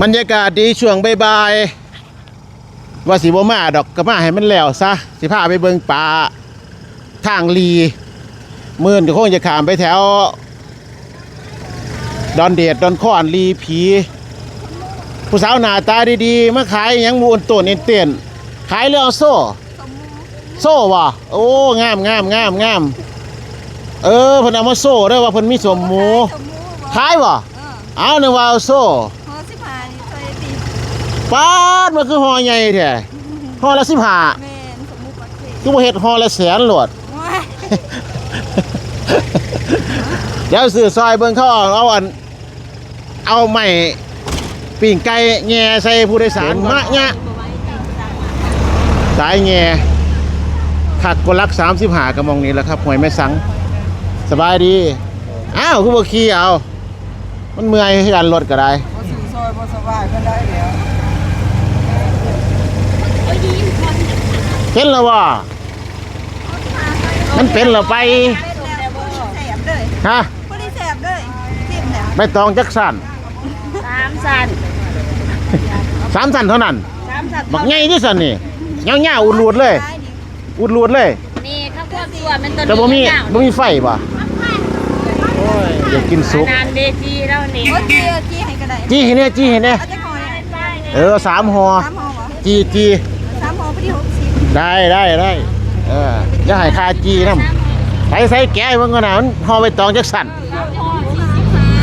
บรรยากาศดีช่วงบ่ายๆว่าสิบ่มาดอกก็มาให้มันแล้วซะสิพาไปเบิ่งป่าทางลีมื่นก็คงจะขามไปแถว ดอนเดดดอนค้อนลีผี ผู้สาวหน้าตาดีๆ มาขายหยังมูนตัวเนเตียนขายเรื่องโซ่ โซ่วะโอ้งามงามงามงามเออเพิ่นเอามาโซ่เด้อว่าเพิ่นมีสมหมูสมมูบ่ขายบ่เออเอานึกว่าเอาโซ่ ฮอสิพานี่เคยตี ป้าดมันคือห่อใหญ่แท้ห่อละ15แม่นสมมูปักเทคือบ่เฮ็ดห่อละแสนโหลด ว้ายเดี๋ยวซื้อซอยเบิ่งเขาเอาเอาอัน เอาไม้ปิ้งไก่แง่ใส่ผู้โดยสารมะยะสายแง่ขัดกลัก35กระมองนี้แหล้วครับหวยแม่สัง สบายดี อ้าวคือบ่ขี่เอา มันเมื่อยคือกันรถก็ได้ บ่สู่ซอยบ่สบายก็ได้แล้ว เห็นแล้วว่ามันเป็นแล้วไปแต่บ่แสบเลยฮะบ่ได้แสบเลยจิ้มแล้วไม่ต้องจักสั่นสามสันสามสั่นเท่านั้นสามสันบักใหญ่ที่สั่นนี่เงาๆอุดรูดเลยท้ายนี่อุดรูดเลยนี่ข้าวโพดตัวมันตัวแต่บ่มียาวบ่มีไฟป่ะโอ้ยอยากกินซุปนานเดจีแล้วนี่โอ้จี้จี้ให้ก็ได้จี้เห็นเนี่ยจี้เห็นเนี่ยเอาจักหอเนี่ยเออสามห่อสามหอบ่จี้จี้ สามหอพอดี60 ได้ได้ได้เออจะให้คาจี้นํใส่ใส่แก้มันก็น่ะมันห่อใบตองจักสั่น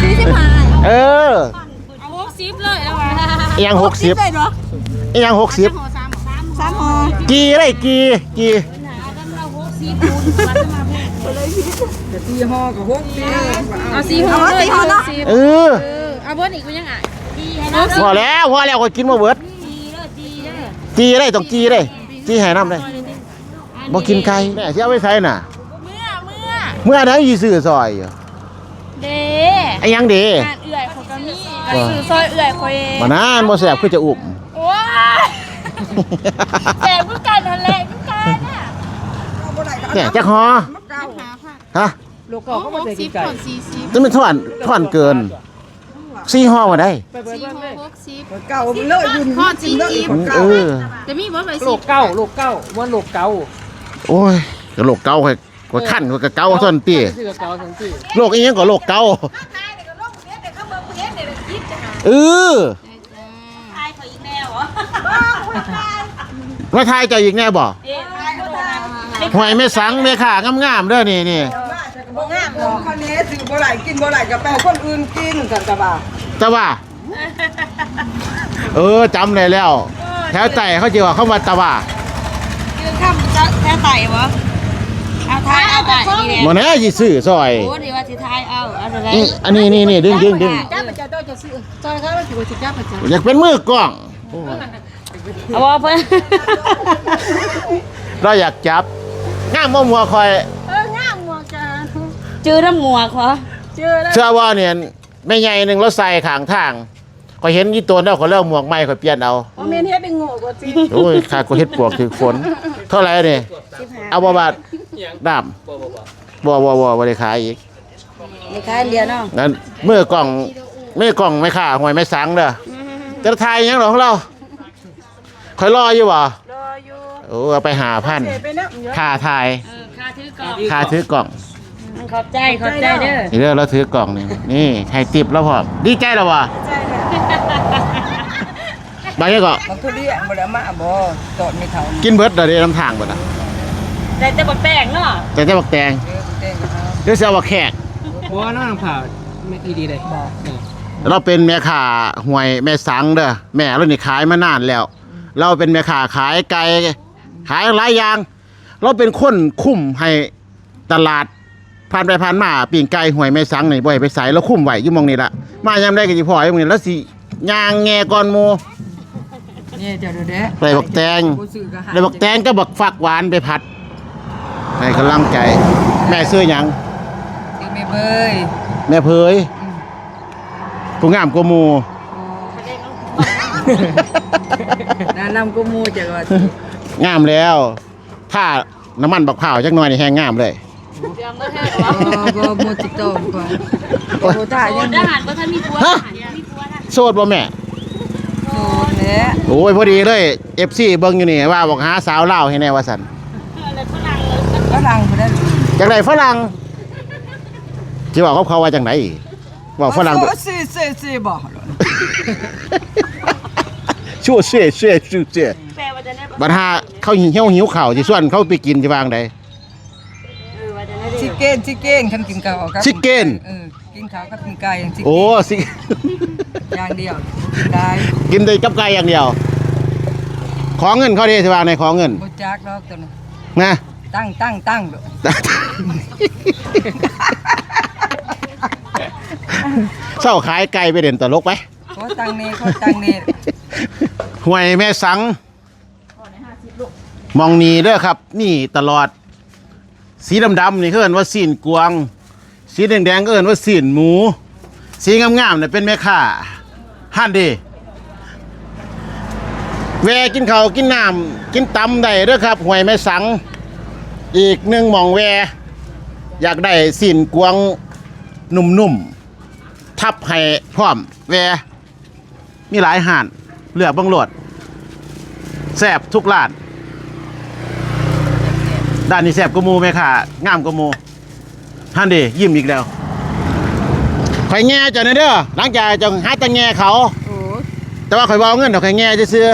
45เออเอาหกสิบเลยแล้ววะอีหยังหกสิบได้เหรออีหยังหกสิบห่อสามสามสามหอจีได้จีจีเอากันเราหกสิบคูณมาจะมาพูดจะตีห่อกับหกปีเอาสี่ห่อเลยหกสิบเออเออเอาเบิร์ดอีกกูยังไงจีให้น้องพอแล้วพอแล้วก็กินมาเบิดจีเด้อจีเด้อจีได้ต้องจีได้ จีให้น้ำได้บ่กินไก่แม่สิเอาไว้ใส่น่ะ เมื่อเมื่อเมื่อใดสิซื้อซอยอยู่เด้ไอ้หยังเด้งานเอื่อยของกามีก็คือซอยเอื่อยคอยเองบ่นานบ่แซ่บคือจะอุ้มว้ายแต่เพิ่งกันทันแรกเพิ่งกันอะเอาบ่ได้ก็เนี่ยจักฮอมาเก่าฮะลูกเก่าก็บ่ได้กินไก่ จะมันท่อนท่อนเกิน สี่ห่อบ่ได้ไปเบิ่งเบิ่งเลยเก่ามันเลอะอยู่ข้อจีจีอืมเออจะมีบ่ไปโลกเก้าโลกเก้ามันโลกเก้าโอ้ยกะโลกเก่าค่อยค่อยคั่นค่อยกะเก่าซ่อนติชื่อเก้าทั้งที่โลกอีหยังก็โลกเก่าเออทายเขาอีกแน่เหรอมาทายเจ้าอีกแน่บ่เอ๊ะทายเขาโดนอะไรหวยแม่สังแม่ข่างามๆเด้อนี่นี่ บ่งามของคนนี้ซื้อ บ่ได้กินบ่ได้ก็ไปให้คนอื่นกินกันตะบ่าจะว่า เออจำได้แล้ว แถวไต่เขาจะว่าเขามาตะว่าคือข้ามจะแค่ไต่วะเอาทายเอาไต่นี่แหละหมอแน่สิซื้อซอยโอ้ดีว่าสิทายเอาเอาอะไรนี่อันนี้นี่นี่ดึงดึงดึงจ้าประจาต้องจะซื้อซอยเขาสิบ่สิจ้าประจาอยากเป็นมือกล้องโอ้ยเอาว่าเพิ่นเราอยากจับง่ามบ่มัวคอย จื้อน้ำหมวกเหรอเจอแล้วเชื่อว่าเนี่ยแม่ใหญ่หนึ่งเราใส่ข้างทางก็เห็นยี่ตัวแล้วเขาเลิกหมวกใหม่เขาเปลี่ยนเอาบ่แม่นเฮ็ดได้โง่กว่าสิโอ้ยข้าก็เฮ็ดปวกถือฝนเท่าไหร่นี่เอาบ่บาทดามบ่บ่บ่บ่บ่บ่บ่ได้ขายอีกไม่ขายเดียวเนาะนั่นมือกล่องมือกล่องไม่ค่าหวยไม่สังเด้อจะทายหยังหรอของเราคอยรออยู่บ่รออยู่โอ้เอาไปหาพันเสไปนำเยอะ ค่าทายเออค่าถือกล่อง ค่าถือกล่อง ขอบใจขอบใจเด้อนี่เด้อเราถือกล่องนี่นี่ให้ติปแล้วพอดีใจแล้ววะใช่แล้วบางทีก็มันทุเรียนบ่ได้มาบ่ตอดไม่เท่านี้กินเบิดเดี๋ยวนี้น้ำทางเบิดอะได้แต่บักแตงเนาะแต่จะบักแตงเจอเต้นเขาเดี๋ยวจะเอาบักแขกบ่น้องผ่าไม่ดีดีเลยเราเป็นแม่ค้าหวยแม่สังเด้อแม่เรานี่ขายมานานแล้ว เราเป็นแม่ค้าขายไก่ขายหลายอย่าง เราเป็นคนคุ้มให้ตลาด ผ่านไปผ่านมาปิ่งไก่หวยแม่สังนี่บ่ให้ไปใส่เราคุ้มไว้อยู่หมองนี่ละมายามได้ก็สิพออยู่หมองนี่แล้วสิย่างแงก่อนหมู่นี่เดี๋ยวเด้อไปบักแตงบ่ซื้อก็หาแล้วบักแตงก็บักฝักหวานไปผัดให้กำลังใจแม่ซื้อหยังซื้อไม่เบยแม่เพยผู้งามกว่าหมูนานำก็มูจักว่าสิงามแล้ว ถ้าน้ำมันบักเผาวจักหน่อยนี่แห้งงามเลย บ่บ่มูติดต่อก่อนโอ้ตาโอ้ยังทหารบ่ทันมีผัวทหารยังมีผัวนะโสดบ่แม่สูตรเนี่ยโอ้ยพอดีเลย FC เบิ่งอยู่นี่ว่าบอกหาสาวลาวให้แน่ว่าซั่นฝรั่งคนนั้นจังไดฝรั่งสิบอกกับเขาว่าจังไดบอกฝรั่งโอ้สิสิสิบอกชั่วเสียเสียชั่วเสียบัดหาเขาหิวหิวหิวข้าวสิส่วนเขาไปกินสิวางใด ชิเก้นชิเก้นคันกินข้าวครับชิคเก้นเออกินข้าวกับกินไก่อย่างชิโอ้สิ อย่างเดียวกินได้กินได้กับไก่อย่างเดียว ขอเงินเขาดิสิวางในขอเงินบ่จักดอกตัวนั้นนะ ตั้งตั้งตั้งเด้อเศร้าขายไก่ไปเด่นตลกไปขอตั้งนี่ขอตั้งนี่ห่วยแม่สังมองนีเด้อครับ นี่ตลอด สีดำๆนี่เขาเอิ้นว่าสีนกวางสีแดงๆก็เอิ้นว่าสีนหมู สีงามๆเนี่ยเป็นแม่ค้าฮันดีแวกินเขากินน้ำกินตำได้เด้อครับห่วยแม่สัง อีกหนึ่งหมองแว อยากได้สีนกวางนุ่มๆ ทับให้พร้อมแว มีหลายห่านเลือกบังโหลดแซบทุกร้าน ด้านนี้แซบกว่าหมูไหมค่ะงามกว่าหมูฮันดียิ้มอีกแล้วข่อยแง่เจ้าเนเด้อหลังจากเจังหาแตังแง่เขา โอ้แต่ว่าข่อยบเอกเงินดอกข่อยแง่จะซื้อ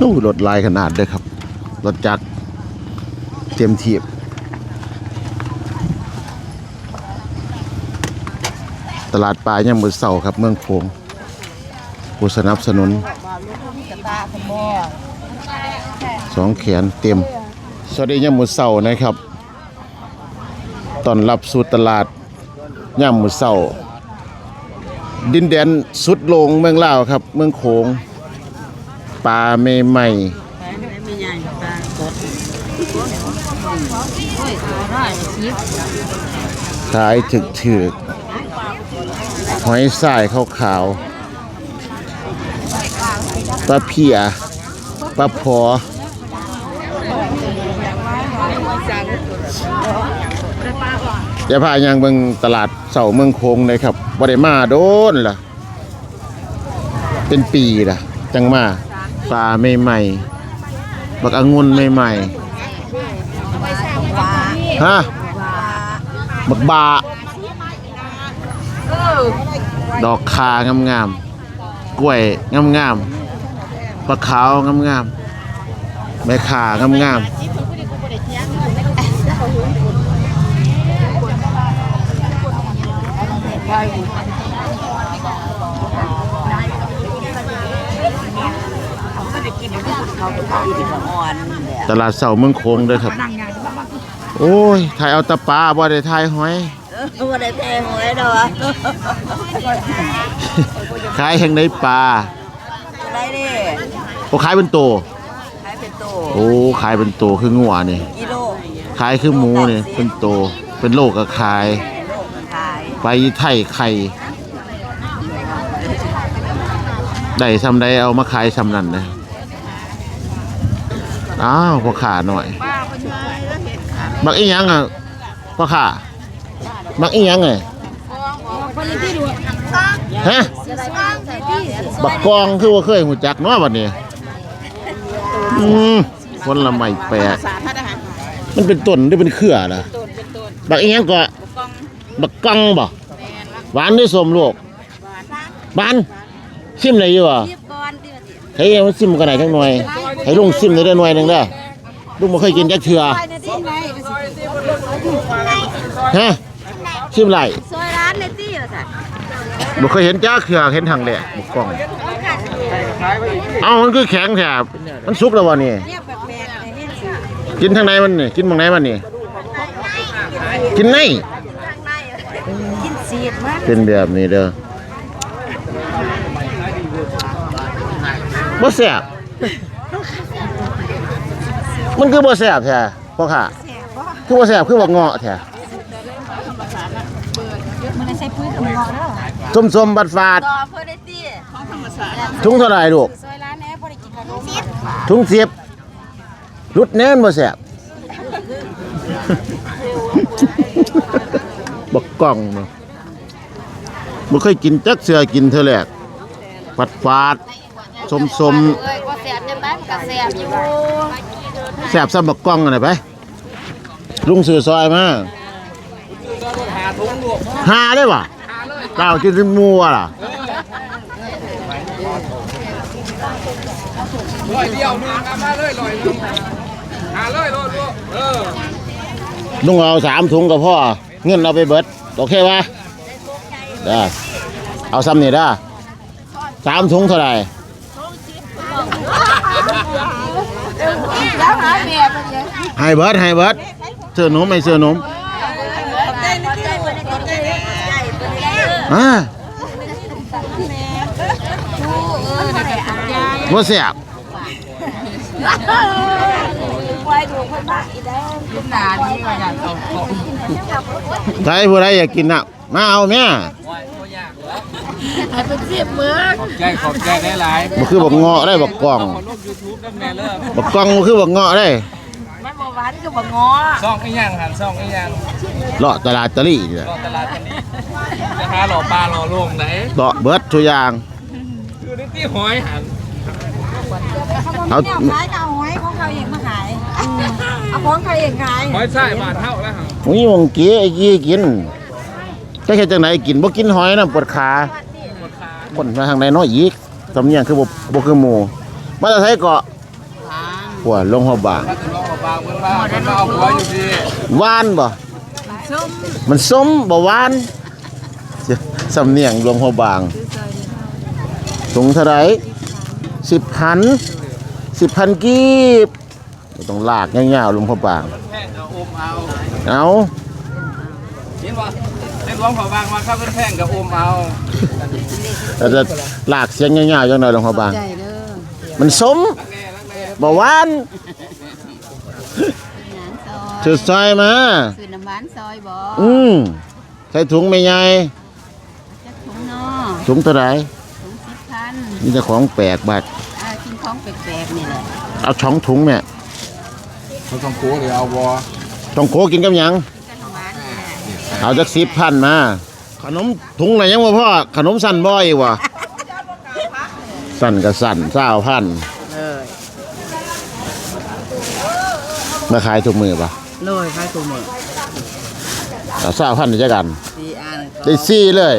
นู่รถลายขนาดเด้อครับ รถจักรเตรียมทีบตลาดปลาย่างมือเสาครับเมืองโขงผู้สนับสนุน สองแขนเต็ม สวัสดีย่างมือเสานะครับ ตอนรับสู่ตลาดย่างมือเสาดินแดนสุดลงเมืองลาวครับ เมืองโขงปลาเมใหม่ขายถึกถึกหอยสายขาวขาวๆปลาเพีย ปลาพออย่าพายังเบิ่งตลาดเสาเมืองโคงเลยครับบ่ได้มาโดนล่ะ เป็นปีล่ะ จังมาปลาใหม่ๆบักองุ่นใหม่ๆฮะบักบาดอกคางามๆกล้วยงามๆ ปลาขาวงามๆแม่ขางามๆตลาดเสาเมืองโคงเด้อครับ โอ้ยถ่ายเอาแตะปลาบ่ได้ถ่ายหอยว่าได้แพงหวยดอกขายแห่งในปลาได้ดิ โอ้ขายเป็นโตขายเป็นโตโอ้ขายเป็นโตคืองัวนี่กิโลขายคือหมูนี่เป็นโตเป็นโลกก็ขาย โลกขายไปไทยไข่ได้ซ้ำได้เอามาขายซ้ำนั่นนะอ้าวพ่อขาหน่อยบักอีหยังอะพ่อขาบักอีหยังไงฮะบักกองคือว่าเคยหูจักเนาะบัดนี้ อืมคนละไม่แปลกมันเป็นต้นหรือเป็นเครือล่ะบักอีหยังก็บักกองบ่หวานด้วยสมลูกหวานซิมไหนอยู่อะก่อนดิให้มันซิมกันไหนจังหน่อยให้ลุงซิมได้หน่อยหนึงเด้อลุงบ่เคยกินจักเทื่อไปในที่ไหนฮะซิมไหลซอยร้านในที่ว่าซั่นบ่เคยเห็นจักเทื่อเห็นทางแรกบุกกล้องเอ้ามันคือแข็งแถบ มันสุกแล้วบ่นี่เนี่ยแปลกๆในเห็นสิกินทางไหนมันนี่กินทางไหนมันนี่กินในกินสีดมันเป็นแบบนี้เด้อบ่แซ่บมันคือบ่แซ่บแท้พ่อค่ะแสบบ่คือบ่แซ่บคือบ่เงาะแท้มันได้ใช้ปุ๋ยกับเงาะเด้อส้มๆบัดฟาดต่อเพื่อได้ตีถุงเท่าไหร่ลูกซอย ถุงเสิบรุดแน่นบ่แซ่บบักกล้องเนาะบ่เคยกินจักเสือกินเธอแรกปัดฟาดสมสมก็แซ่บจังได๋มันก็แสบอยู่แสบซ้ำบักกล้องกันได้ไปลุงซื้อซอยมาหาได้ป่ะเจ้ากินมัวล่ะ ร้อยเดียวนึงเอามาเลยร้อยนึงหาเลยโลดลูกเออลุงเอาสามถุงกับพ่อ เงินเอาไปเบิด โอเคปะได้เอาซ้ำนี่ได้สามถุงเท่าไหร่แล้วหาแม่เป็นยังให้เบิดให้เบิดเสื้อหนุ่มไม่เสื้อหนุ่มอ่าบ่ แซ่บหนานี่ก็อยากเอาของใครผู้ใดอยากกินน่ะมาเอาแม่ให้เป็นเสียบมือใจขอบใจได้หลายบ่คือบักเงาะได้บักกล้องขอลงยูทูบกันแม่เลิกบักกล้องบ่คือบักเงาะได้มันบ่หวานก็บ่ง้อซ่องไอ้ยังหันซ่องไอ้ยังเลาะตลาดตะลี่นี่แหละรอตลาดกันนี้จะหาหล่อปลาหล่อลงไหนเลาะเบิดทุกอย่างคือในที่หอยหัน เอาขายก็เอาหอยของเขาเองมาขายเอาของเขาเองขายหอยใส่บาทเท่าแล้วครับหมูยงกี้ไอ้กี้กินจะเฮ็ดจังไดกินบ่กินหอยนะปวดขาคนมาทางใดน้อยอีกสำเนียงคือบ่บ่คือหมู่มาแต่ไสเกาะหัวลงหัวบางถ้าจะลองเอาปลาเพื่อนบ้านเพื่อนมาเอาหัวอยู่ดีหวานบ่มันส้มบ่หวานสำเนียงลงหัวบางถุงเท่าไหร่10,000 10,000กีบต้องลากยาวๆลงหัวบาง แพงกับอมเอาเอาเห็นป่ะเห็นหลวงพ่อบางมาเข้าเป็นแพงกับอมเอาเราจะลากเสียงยาวๆจังหน่อยลงหัวบางมันส้มบ่หวานถือซอยมา คือน้ำหวานซอยบ่อืมใส่ถุงไม่ใหญ่จักถุงเนาะถุงเท่าไหร่ถุงสิบพั นมีแต่ของแปลกบัดอ่ากินของแปลกๆนี่แหละเอาช่องถุงแม่เขาต้องโค้หรือเอาวอต้องโคกินกับหยังจักหวานนี่แหละเอาจักสิบพันมา ขนมถุงไหนยังบ่พ่อ ขนมสั่นบ่อีกวะสั่นก็สั่นเศร้าพันมาขายทุกมือปะเลยคล้ายตัวหมดเอาเศร้าพันจะกัน สีอันได้ซี่เลย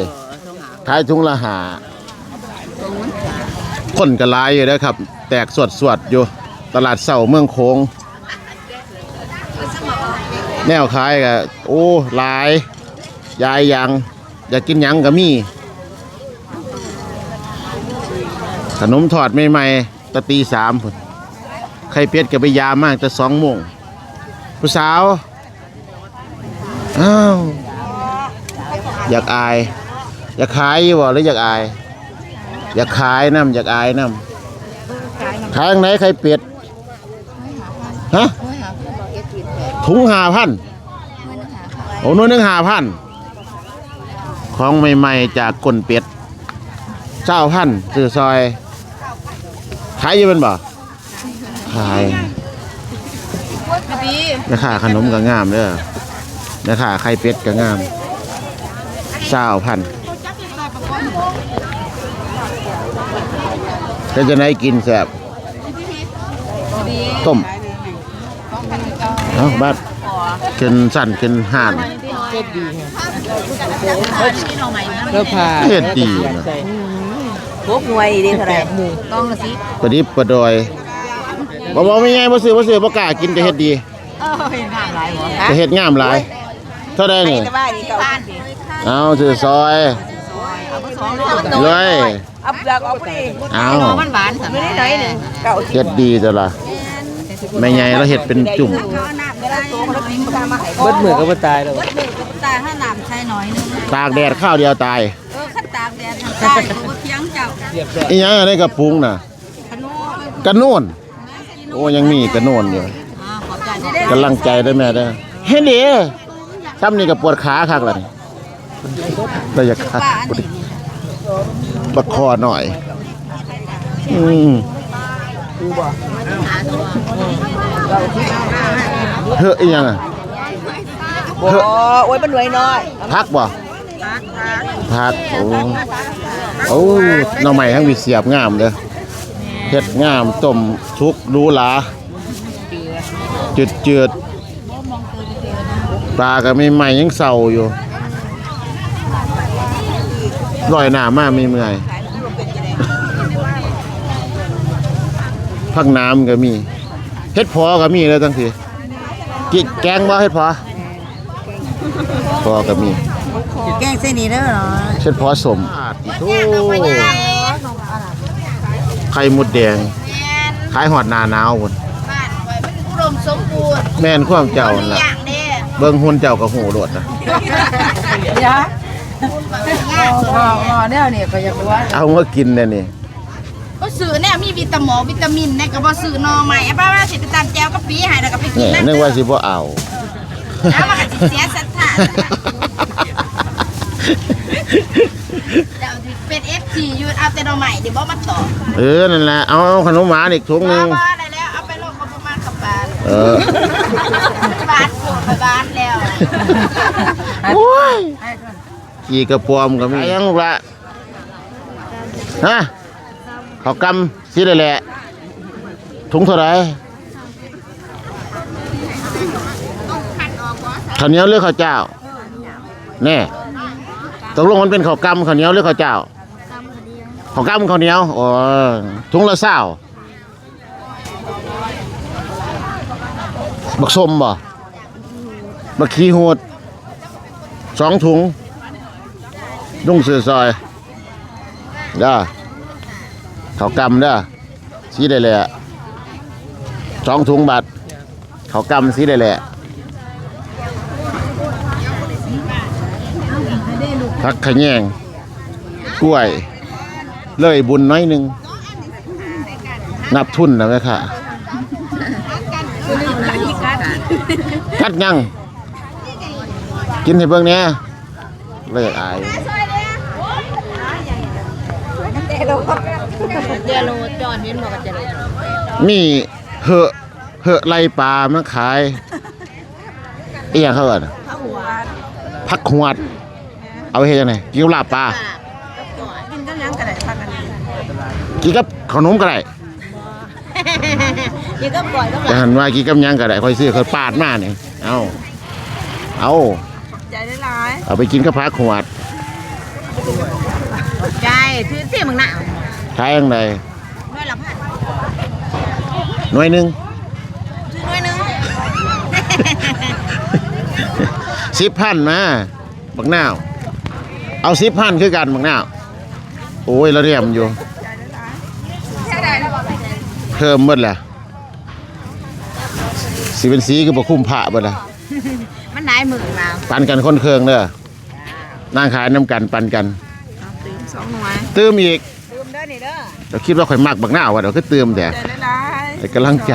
ขายถุงละหา คนก็หลายอยู่นะครับ แตกสวดสวดอยู่ ตลาดเสาเมืองโค้ง แนวขายก็โอ้หลาย ยายยัง อยากกินหยังก็มี ขนมถอดใหม่ๆตะตีสามพุ่นไข่เป็ดกับไปยามมากแต่สองโมงผู้สาว อ้าว อยากอาย อยากขายอยู่บ่หรืออยากอาย อยากขายน้ำอยากอายน้ำขายทางไหนไข่เป็ดฮะถุงหาพันโอ้นู่นนึงหาพันของใหม่ๆจากก้นเป็ดเจ้าพันซื้อซอย ขายอยู่เป็นบ่ขายแม่ค้าขนมก็งามเด้อแม่ค้าไข่เป็ดก็งามเศร้าพัน จะจะไหนกินแสบต้มเอาบัดกินสั่นกินห่านเลิกพาเฮ็ดดีนะพวกหน่วยดีเท่าไหร่กองละสิประดิบประดอยบ่บ่ไม่ไงบ่ซื้อบ่ซื้อบ่กล้ากินจะเฮ็ดดีเออเห็นงามหลายบ่จะเฮ็ดงามหลายเท่าใดนี่แต่ว่านี่เก่าพันเอาซื้อซอยเอาไปสองโลเลย เอาเปลือกออกไปดิเอามันหวานสำไม่ได้น้อยหนึ่งเก่าเฮ็ดดีจ้ะล่ะแม่ใหญ่แล้วเฮ็ดเป็นจุ่มเขาน้ำไม่ได้โตแล้วปิ้งมามาให้เบิดมือก็บ่ตายแล้วตายถ้าน้ำใช้น้อยนึงตากแดดข้าวเดียวตายเออขันตากแดดทำได้บ่เที่ยงเจ้าเรียบร้อยอีหยังอันนี้กระปุงน่ะขนมกระโน่นโอ้ยังมีกระโน่นอยู่อ่าขอบใจได้กำลังใจได้แม่ได้อเฮ้ยดีซ้ำนี่ก็ปวดขาคักแล้วนี่เราอยากขาปวด ประคอหน่อย อืมเฮ้ยอีหยังอะโอ้โอ้ยมันหน่วยน้อยพักบ่ผักโอ้โอ้หน่อไม้ทั้งมีเสียบงามเด้อเฮ็ดงามต้มชุกหรูหราจืดจืดๆปลาก็ไม่ใหม่ยังเศร้าอยู่ ลอยหน้ามากมีเมื่อยพักน้ำก็มีเฮ็ดพอก็มีเลยทั้งทีกินแกงบ่เฮ็ดพอพอก็มีแกงเส้นนี้เด้อเหรอเฮ็ดพอสมโอ้ไข่มดแดง ขายหอดหนาหนาวพุ่นบ้านไว้มันอุดมสมบูรณ์แม่นความเจ้านั่นอล่ะย่างเด้อเบิ่งหุ่นเจ้าก็หูโดดนะ ยะหมอหมอเนี่ยเนี่ยก็อยากรู้ว่าเอามากินแน่นี่ก็ซื้อเนี่ยมีวิตาหมอวิตามินเนี่ยก็บ่ซื้อหนอใหม่ป้าว่าสิไปตามแจวกับปีให้แล้วก็ไปกินแหน่นั่นนึกว่าสิบ่เอา แล้วมันก็สิเสียศรัทธาเดี๋ยวสิเป็น FC อยู่เอาแต่หนอใหม่เดี๋ยวบ่มาต่อเออ นั่นแหละ เอาขนมหวานอีกถุงหนึงว่าได้แล้วเอาไปโลกก็ประมาณกับปานเออบ้านโผล่ไปบ้านแล้ว โอ้ยขี่ กระปอมก็มียังลูกละฮะเขากำสิได้แหละถุงเท่าไหร่ข้าวเหนียวหรือข้าวเจ้าแน่ตกลงมันเป็นข้าวกำข้าวเหนียวหรือข้าวเจ้าข้าวกำข้าวเหนียวอ๋อถุงละเศร้าบักส้มบ่บักขี้โหดสองถุง นุ่งเสือซอยด้อเขากำด้อสีได้เลยอะสองถุงบาทเขากำสีได้เลยอะพักขะแยงกล้วย เลยบุญน้อยหนึ่งนับทุนนะแม่ค่ะกัดยัง กินให้เบิ่งเนี่ยเลิกอาย เจโลจอนเห็นบ่ก็เจโลมีเหอะเหอะไล่ปลามาขายเอียงเขาเอิ้นพักหวด เอาไปเฮ็ดจังไดกินกับลาบปลา กินก็ยังกระไดพักกันกินกับขนมก็ได้นี่ก็ปล่อยก็แต่หันว่ากินกับหยังก็ได้ค่อยซื้อเขาปาดมานี่เอาเอา ใจได้หลายเอาไปกินกับพักหวดใจ ถือสิมึงน่ะขายจังไดน้อยละพันหน่วยหนึงถือน้อยหนึง10,000มาบักนาวเอา10,000คือกันบักนาวโอ้ยเราเรียมอยู่ เพิ่มหมดแหละสีเป็นสีก็บ่คุ้มผ้าเบิดละมันนายมึงมาปันกันคนเครื่องเด้อนั่งขายน้ำกันปันกันตื่มส องหน่วยตื้มอีกตื่มเด้อนี่เด้อเราคิดว่าข่อยมักบักหน้าวะเดี๋ยวก็ตื้มแต่ใจได้หลายให้กำลังใจ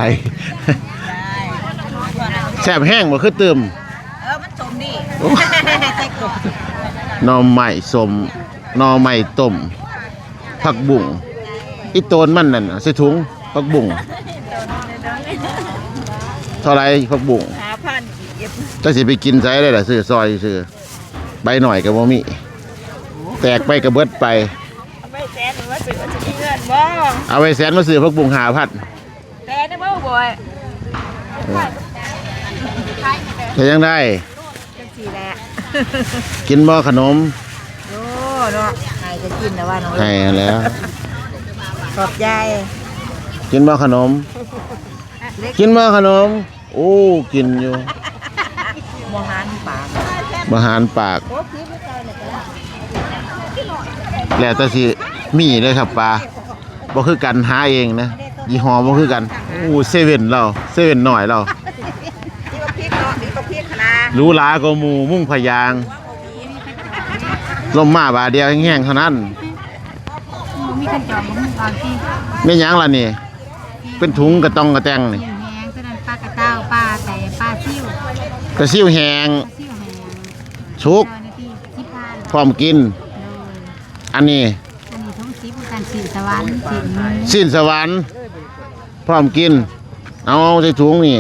แซ่บแห้งบ่คือตื้มเออมันสมดีโอ้ใส่กบหน่อไม้สมหน่อไม้ต้มผักบุ้งอีโตนมันนั่นน่ะใส่ถุงผักบุ้งเท่าไหรผักบุ้งหาพันเก็บจะสิไปกินไสได้ล่ะซื้อซอยซื้อใบหน่อยก็บ่มีแตกไปก็เบิดไป ไม่แสนหรือว่าสื่อว่าจะมีเงินบ่เอาไปแสนมาซื้อผักบุ้งหาพัดแต่ได้บ่บ่อยแต่ยังได้จังสี่แหละกินบ่ขนมโอ้เนาะใครจะกินนะว่าน้องให้แล้ว ขอบใจกินบ่ขนม กินบ่ขนม โอ้กินอยู่มองหานปากอาหารปากแล้วแต่สิ มีเลยครับปลาบ่คือกันหาเองนะยี่ห้อบ่คือกันโอ้เซเว่นเราเซเว่นหน่อยเรานี่ก็พริกเนาะนี่ก็พริกคณะหรูหราก็หมู่มุ่งพยางลมมาบาทเดียวแห้งๆเท่านั้นมีคนจองมึงบางทีแม่หยังล่ะนี่ เป็นถุงกระตองกระแตงนี่แหงฉะนั้นปลากระเต้าปลาแต่ปลาซิ่วกระซิ่วแห้งซิ่วแหงชุกจอยในที่ที่พานพร้อมกินโดยอันนี้อันนี้ท้องซิปการ สื่อสวรรค์สินสิ้นสวรรค์พร้อมกิน เอาใส่ถุงนี่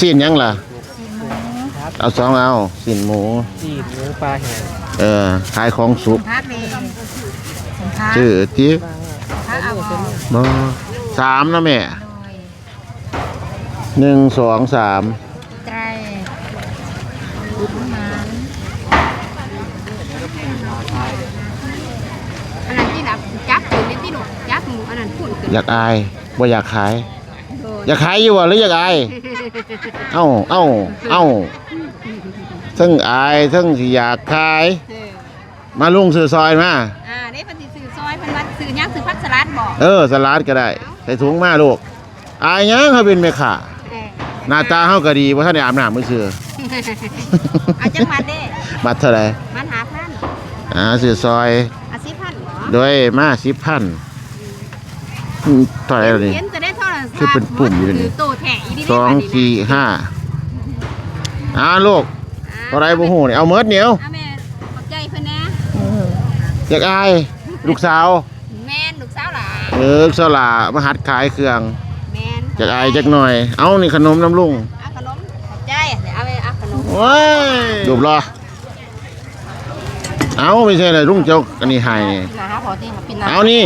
สิ้นหยังล่ะ เอาสองเอาสินหมู จีบหมูปลาแห้งเออขายของสุกพักเลยพักชื่อที่พักเอาออกบ่สามนะแม่หนึ่งสองสาม ใจมันอันนั้นที่นับจับถึงในที่หนูจับหมูอันนั้นพุ่นขึ้น อยากอายบ่อยากขาย อยากขายอยู่วะหรืออยากอาย เอ้าเอ้าเอ้าทั้งอายทั้งสิอยากขายมาลุงซื้อซอยมา อ่าได้ปฏิสื่อซอยเพันวัดสื่อยังสื่อพักสลัดบอกเออสลัดก็ได้ใส่ถุงมาลูก อายยังเขาเป็นแม่ค้าหน้าตาเฮาก็ดีบ่ทันได้อาบน้ำมื้อซื่อเอาจังหวัดเด้บัตรเท่าไหร่มันหาพันอ่าซื้อซอยอาสิพันเหรอ โดยมา10,000อืม เท่าไหร่แล้วนี่เขียนจะได้เท่าไหร่คือเป็นปุ่มอยู่นี่โตแถอีนี่สองสี่ห้าอ่าลูกเท่าไหร่บ่ฮู้นี่เอาเมิดเหนียวอะแม่ขอบใจเพิ่นนะอยากอายลูกสาว แม่นลูกสาวหล่ะเออสลามาหัดขายเครื่องแม่นจากอายจักหน่อย เอานี่ขนมน้ำลุงเอาขนมขอบใจเดี๋ยวเอาไปเอาขนมว้ายดูบรอเอาไม่ใช่เลยลุงเจ้าอันนี้ให้นี่ นะฮะพอที่ครับพี่นาเอานี่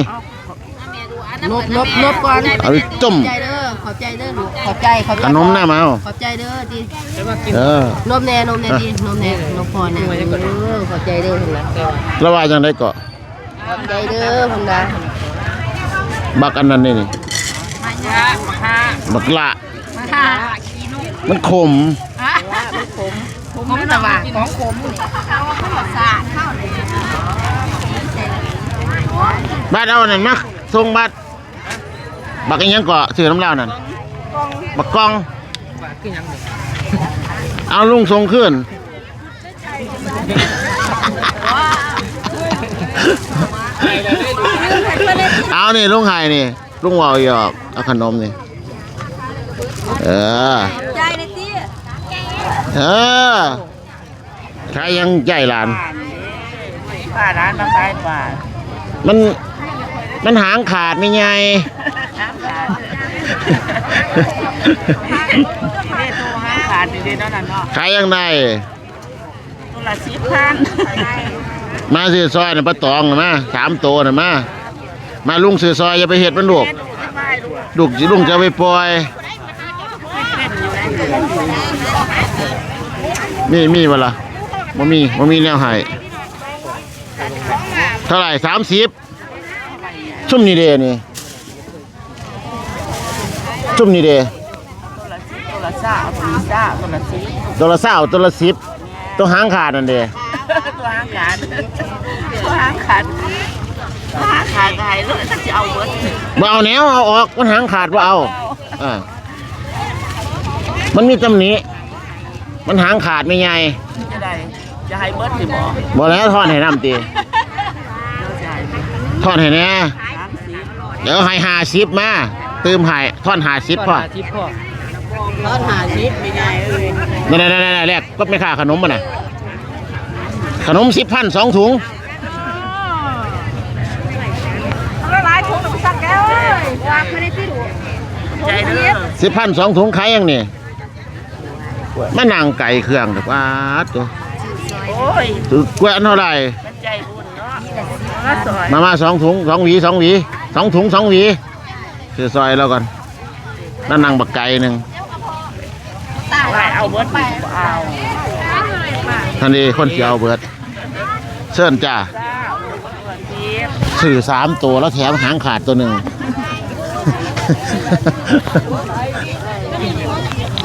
ลบลบลบก่อนเอาไปจุ่ม ขอบใจเด้อขอบใจเด้อลูกขอบใจขอบใจขนมหน้ามาเอาขอบใจเด้อดีจะมากินเออนมแน่นมแน่ดีนมแน่นมพอแน่เออขอบใจเด้อพุ่นละแล้วว่าจังได้เกาะขอบใจเด้อพุ่นละบักอันนั้นนี่นี่มาจ้ามาค่ะบักละมาค่ะมันขมฮะผมผมตะวันของผมนี่เอาข้าวสารข้าวเลยบัดเอาอันนั้นมาส่งบัด บักอีหยังเกาะซื้อน้ำเหล้านั่นบักกอง ว่ากินยังเนี่ยเอาลุงส่งขึ้น เอานี่ลุงไห้นี่ลุงวาวหยอกเอาขนมนี่ เออ ใจเลยตี้เออใครยังใจหลาน ป้าร้านมาขายป้ามัน มันหางขาดไม่ไงเด้โตห้าขาดดีๆนั่นน่ะเนาะใครยังได้ตัวละสิบพันมาซื้อซอยน่ะปลาตองน่ะมาสามตัวน่ะมามาลุงซื้อซอยอย่าไปเห็ดมันลูกลูกสิลุงจะเอาไปปล่อย มีมีบ่ล่ะบ่มีบ่มีแนวให้เท่าไหร่สามสิบ ซุ่มนี่เด้นี่ซุ่มนี่เด้ตัวละสาวตัวละสาวตัวละสิบตัวละเศร้าตัวละสิบตัวหางขาดนั่นเด้ตัวห้างขาดตัวห้างขาดตัวห้างขาดได้เลยถ้าจะเอาเบิดบ่เอาแนวเอาออกมันหางขาดบ่เอาอ่ามันมีตำหนิมันหางขาดไม่ไงจะได้จะให้เบิดสิบ่บ่แล้วทอดให้น้ำตีทอดให้แน่สามสิบเดี๋ยวให้ห้าสิบมาตืมให้ทอดห้าสิบพ่อทิพพ่อร้อนหาสิบไม่ไงเอ้ยนั่นนั่นนั่นแรกก็ไม่ค่าขนมมันน่ะขนมสิบพันสองถุงละลายถุงไปสั่งแก้วเอ้ยวางไม่ได้ที่ดูใจเด้อสิบพันสองถุงขายยังนี่มานั่งไก่เครื่องแต่ว่าตัวโอ้ยถือกล้วยอันเท่าไหร่มันใจบุญเนาะมาซอยมามาสองถุงสองหวีสองหวีส องถุงสองหวีคือซอยแล้วก่อนนั่นนั่งบักไก่หนึ่งไปเอาเบิดไปเอาทันทีคนเสียเอาเบิดเชิญจ้าจ้าตัวสิบสื่อสามตัวแล้วแถมหางขาดตัวหนึ่ง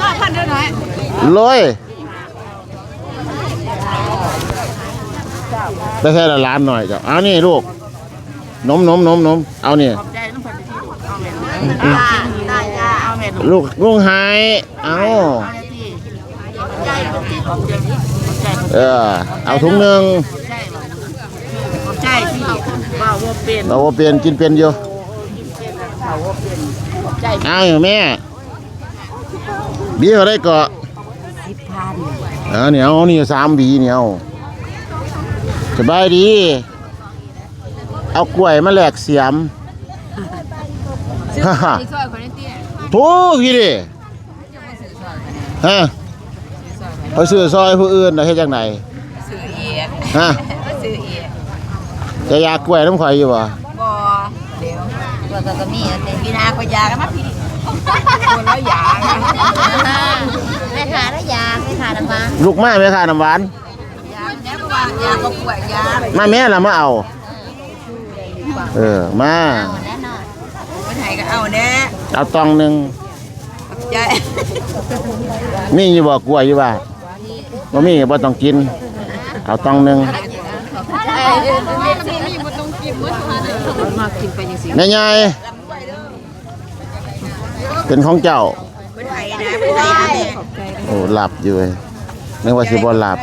ก็พันเดียวหน่อยลอยได้แค่ละล้านหน่อยจ้ะเอานี่ลูก นมนมนมนมเอานี่ขอบใจน้องพันธุ์ที่เอาแม่ลูกได้จ้าเอาแม่ลูกลูกลุงหายเอาเอาที่ใจขอบใจขอบใจขอบใจเออเอาถุงหนึ่งขอบใจที่ว่าว่าเป็นเราว่าเปลี่ยนกินเป็นอยู่เขาว่าเป็นขอบใจเอาอยู่แม่บีเขาได้เกาะสิบพันเออเนี่ยเอานี่สามบีเนี่ยเอาสบายดี เอากล้วยมาแลกเสียมฮ่าฮ่าซอยคนนี้ตี้โถูพี่ดิฮะเขาซื้อซอยผู้อื่นน่ะเฮ็ดจังไดซื้อเอียดฮะซื้อเอียดจะอยากกล้วยน้ำข่อยอยู่บ่บ่เดี๋ยวว่าก็ก็มีอันนี้พี่นาก็ยากันมาพี่คนละอย่างแม่ค้าแล้วยางแม่ค้าน้ำมาลูกไม้แม่ค้าน้ำหวานยาเนี่ยก็ว่ายาก็ป่วยยามาแม่ล่ะมาเอา เออมาแน่นอนคนไทยก็เอาแน่เอาตองหนึงใจมีอยู่บ่กล้วยอยู่บ่าบ่มีก็บ่ต้องกิน เอาตองหนึงแม่ยายเป็นของเจ้าคนไทยนะคนไทยนะแม่โอ้หลับอยู่เว้ยนึกว่าสิบ่หลับ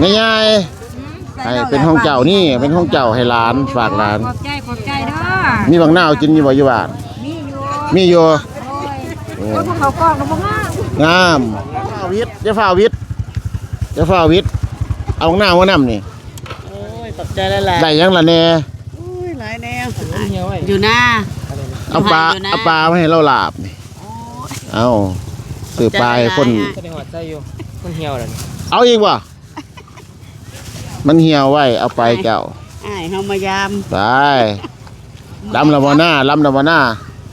แม่ยาย ให้เป็นของเจ้านี่เป็นของเจ้าให้หลานฝากหลาน ขอบใจขอบใจเด้อมีบางหน้าวกินอยู่บ่อยู่บ้านมีอยู่โอ้เขากล้องก็บ่งามงามฝ้าวิทย์จะฝ้าวิทย์จะฝ้าวิทย์เอาหน้ามานํนี่ตกใจแล้วแหละได้ยังล่ะแน่หลายแนวอยู่หน้าเอาปลาอยู่นะเอาปลามาให้เราลาบนี่เอาสือปลาให้คนก็ได้หัวใจอยู่มันเหี่ยวแล้วนี่เอาอีกบ่ มันเหี่ยวไว้เอาไปแก้วไอ้เฮามายามไปลำละบ่หน้าลำละบ่หน้า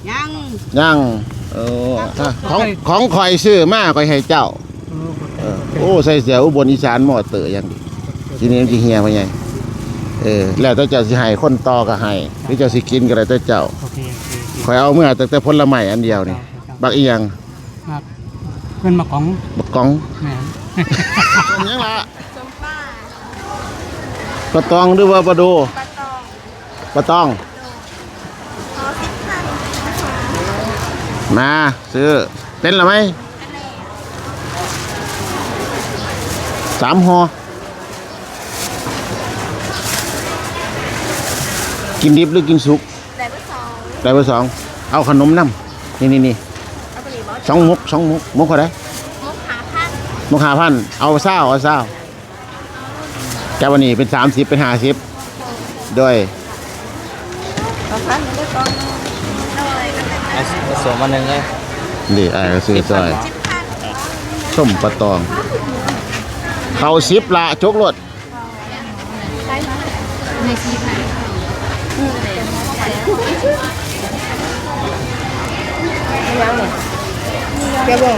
ยังยังเออของของข่อยซื้อมาข่อยให้เจ้าเออโอ้ใส่เสื้ออุบลอีสานหม้อเตออย่างดีทีนี้มันสิเหี่ยวไปไงเออแล้วแต่เจ้าสิให้คนต่อก็ให้หรือเจ้าสิกินก็ได้แต่เจ้าโอเคโอเคข่อยเอาเมื่อแต่แต่ผลไม้อันเดียวนี่บักอีหยังครับเพื่อนมาของบักกองแหมเป็นยังล่ะ ปลาตองหรือว่าปลาโดปลาตองมาซื้อเป็นหรือไหมสามห่อกินดิบหรือกินสุกได้เบอร์สองได้เบอร์สองเอาขนมน้ำนี่นี่นี่สองมุกสองมุกมุกเท่าไหรมุกหาพันเอาเศร้าเอาเศร้า แกวันนี้เป็นสามสิบเป็นห้าสิบด้วยผสมมาหนึ่งเลยนี่ไอ้ก็ซื้อซอยส้มปลาตอง เขาสิบละจกรถ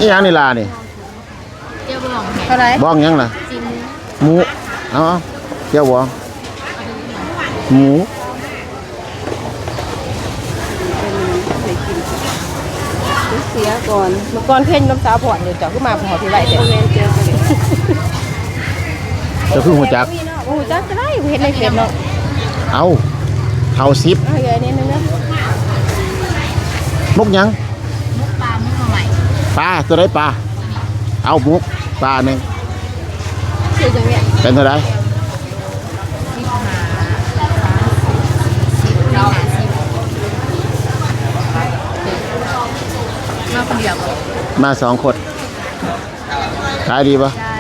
นี่ยังนี่ลานี่เจ้าบ่องเท่าไหร่บ้องยังล่ะ จิ้ม หมู เอา เอาเจ้าบ้องหมูเสียก่อนเมื่อก่อนเพ่นน้ำสาวผ่อนอยู่จ้ะขึ้นมาผ่อนที่ไรเด็ดจะพึ่งหัวจักโอ้จ้าจะได้เห็นในเฟซเนาะเอาเขาสิบเอาอย่างนี้นึงนะมุกยังปลาหมึกมาใหม่ปลาตัวได้ปลาเอามุกปลาหนึ่งคือจังเนี่ยเป็นเท่าไหร เราหาสิบมา คนเดียวมาสองคนขายดีปะได้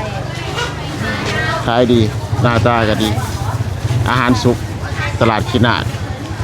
ขายดีหน้าตาก็ดี อาหารสุกตลาดขีนาด